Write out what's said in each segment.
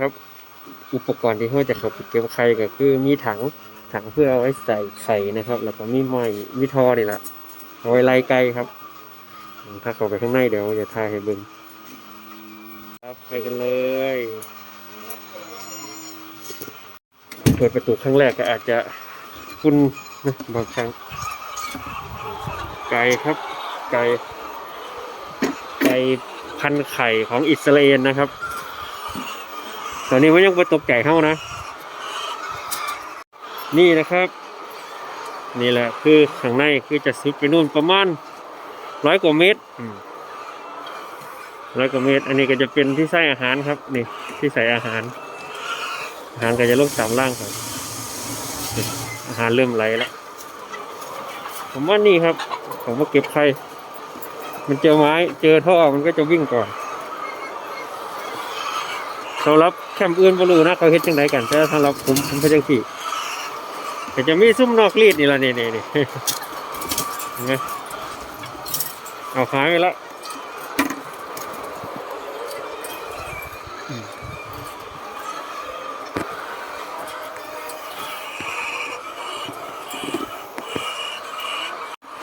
ครับ อุปกรณ์ที่เขาจะเข้าไปเก็บไข่ก็คือมีถังถังเพื่อเอาไว้ใส่ไข่นะครับ แล้วก็มีไม้มีท่อนี่แหละเอาไว้ไล่ไก่ครับ ถ้าเข้าไปข้างในเดี๋ยวจะถ่ายให้เบิ่งครับไปกันเลย เปิดประตูครั้งแรกก็อาจจะคุ้นนะบางครั้งไก่ครับไก่ไก่พันไข่ของอิสราเอลนะครับ ตอนนี้มันยังไปตกไก่เข้านะ นี่นะครับ นี่แหละคือข้างในคือจะซุดไปนู่นประมาณร้อยกว่าเมตรร้อยกว่าเมตร อันนี้ก็จะเป็นที่ใส่อาหารครับ นี่ ที่ใส่อาหาร อาหารก็จะลงตามล่างครับอาหารเริ่มไหลแล้วผมว่านี่ครับ ผมว่าเก็บไข่มันเจอไม้ เจอท่อมันก็จะวิ่งก่อนสำหรับ แคมป์อื่นบรูนะเขาเฮ็ดจังไดกันแต่สำหรับผมผมเป็นจังสี่แต่จะมีซุ้มนอกรีดนี่ละนี่นี่นี่เห็นไหมเอาหายไปแล้วอืม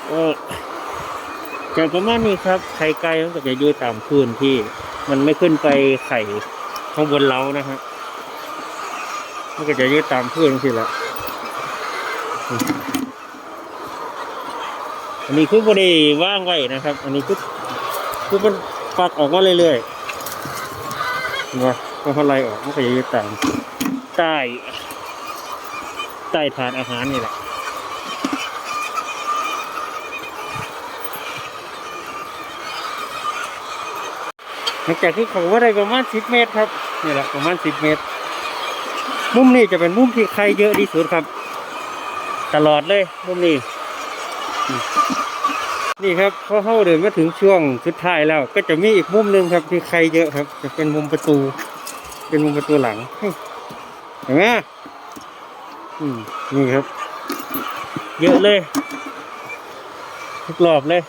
เออจประมาณนี้ครับ ไข่ไก่มันก็จะอยู่ตามพื้นที่ มันไม่ขึ้นไปไข่ ข้างบนเล้านะฮะมันก็จะยืดตามพื้นสิละอันนี้คือบริว่างไว้นะครับ อันนี้คือคือมันปักออกมาเรื่อยๆเห็นปะพอเขาไล่ออกมันก็จะยืดตามใต้ใต้ฐานอาหารนี่แหละ หลังจากที่เขาว่าได้ประมาณสิบเมตรครับนี่แหละประมาณสิบเมตร มุมนี้จะเป็นมุมที่ใครเยอะที่สุดครับ ตลอดเลยมุมนี้ นี่ครับพอเข้าเดินมาถึงช่วงสุดท้ายแล้ว ก็จะมีอีกมุมหนึ่งครับที่ใครเยอะครับ จะเป็นมุมประตู เป็นมุมประตูหลังเฮ้ยเห็นไหมอืมนี่ครับ เยอะเลยทุกรอบเลย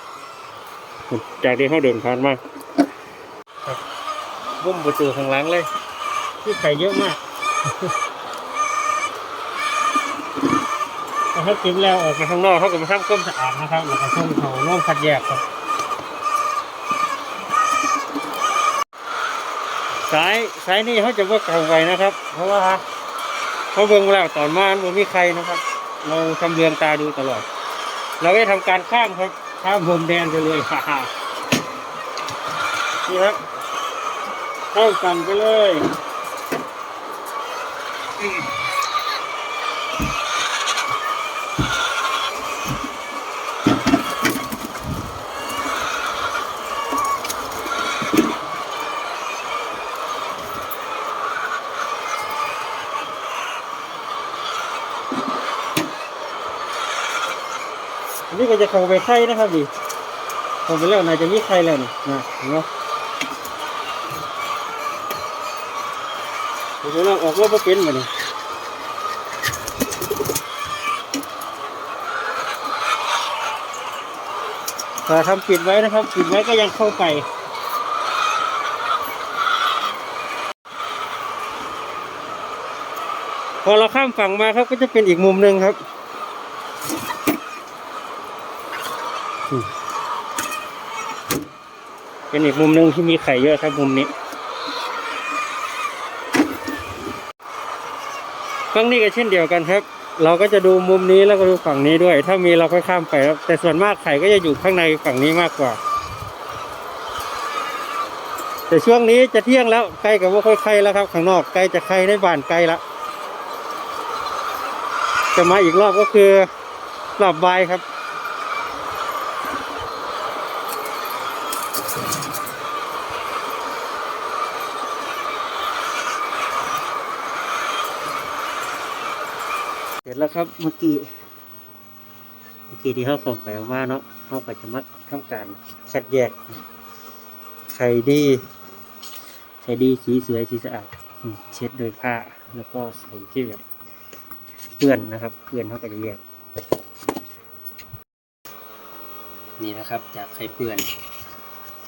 จากที่เขาเดินผ่านมา บุ้มประตูข้างหลังเลยที่ไข่เยอะมากพอเขาเก็บแล้วออกมาข้างนอกเขาก็มาทำก้มสะอาดนะครับแล้วก็ส่งเขาน่วมคัดแยกครับสายสายนี่เขาจะว่าเก่าไว้นะครับ เพราะว่าเขาเบิ่งแล้วตอนมามันมีใครนะครับ เราทำเรือนตาดูตลอด เราได้ทำการข้ามครับข้ามพรมแดนไปเลยฮ่าๆนี่ครับ เข้ากันไปเลยอันนี้ก็จะเข้าไปไข่นะครับดิเข้าไปแล้วนายจะมีไข่แล้วนี่นะเห็นไหม เดี๋ยวเราออกว่าเป็นมาเนี่ยถ้าทำปิดไว้นะครับปิดไว้ก็ยังเข้าไปพอเราข้ามฝั่งมาครับก็จะเป็นอีกมุมหนึ่งครับ เป็นอีกมุมหนึ่งที่มีไข่เยอะครับมุมนี้ ฝั่งนี้ก็เช่นเดียวกันครับ เราก็จะดูมุมนี้แล้วก็ดูฝั่งนี้ด้วย ถ้ามีเราค่อยข้ามไปครับแต่ส่วนมากไข่ก็จะอยู่ข้างในฝั่งนี้มากกว่า แต่ช่วงนี้จะเที่ยงแล้วใกล้กับว่าค่อยไข่แล้วครับ ข้างนอกใกล้จะไข่ในบ้านใกล้ละจะมาอีกรอบก็คือรอบบายครับ ร็จแล้วครับเมื่อกี้เมื่อกี้ที่เขาส่งไปออกมาเนาะเขาก็จะมาทำการคัดแยกไข่ดีไข่ดีสีสวยสีสะอาดเช็ดโดยผ้าแล้วก็ใส่ที่แบบเปื้อนนะครับเปื้อนเขาก็จะแยก นี่นะครับ จากไข่เปื้อน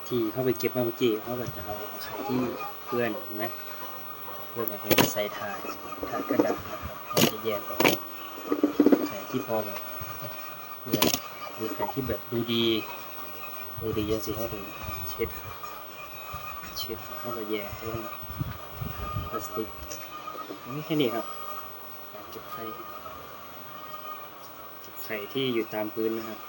ที่เขาไปเก็บมาเมื่อกี้เขาก็จะเอาไข่ที่เปื้อนนไหมพื่อมาเป็นใส่ถาดถาดกระดาษนะครับเราจะแยกออก ที่พอแบบเพื่อหรือไข่ที่แบบดูดี ดูดียังสิเขาถึงเช็ด เช็ดแล้วเขาก็แยกลงพลาสติกไม่แค่นี้ครับการเก็บไข่เก็บไข่ที่อยู่ตามพื้นนะครับ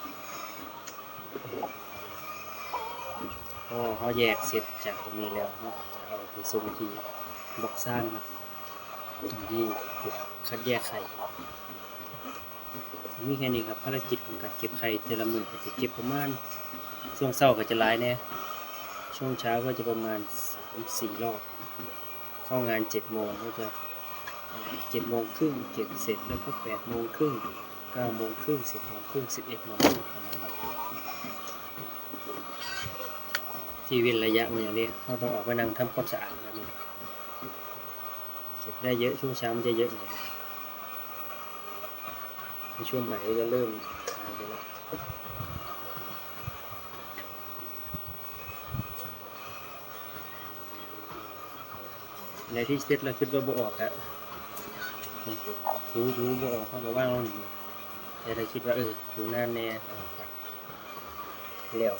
พอเขาแยกเสร็จจากตรงนี้แล้วเขาจะเอาไปส่งที่บล็อกสร้างครับตรงที่จุดคัดแยกไข่ มีแค่นี้ครับภารกิจของการเก็บไข่แต่ละมือก็จะเก็บประมาณช่วงเช้าก็จะหลายแน่ช่วงเช้าก็จะประมาณสามสี่รอบ เข้างานเจ็ดโมงก็จะเจ็ดโมงครึ่งเก็บเสร็จแล้วก็แปดโมงครึ่งเก้าโมงครึ่งสิบโมงครึ่งสิบเอ็ดโมงครึ่งประมาณนี้ที่เว้นระยะมันอย่างนี้เราต้องออกไปนั่งทำความสะอาดแบบนี้เก็บได้เยอะช่วงเช้ามันจะเยอะหน่อย ในช่วงไหนจะเริ่มหายไปแล้วในที่เซ็ตเราคิดว่าบ่ออกอะนี่ถูถูบ่ออกเขาบอกว่างเราหนึ่งแต่เราคิดว่าเออดูหน้าแน่ออกแล้ว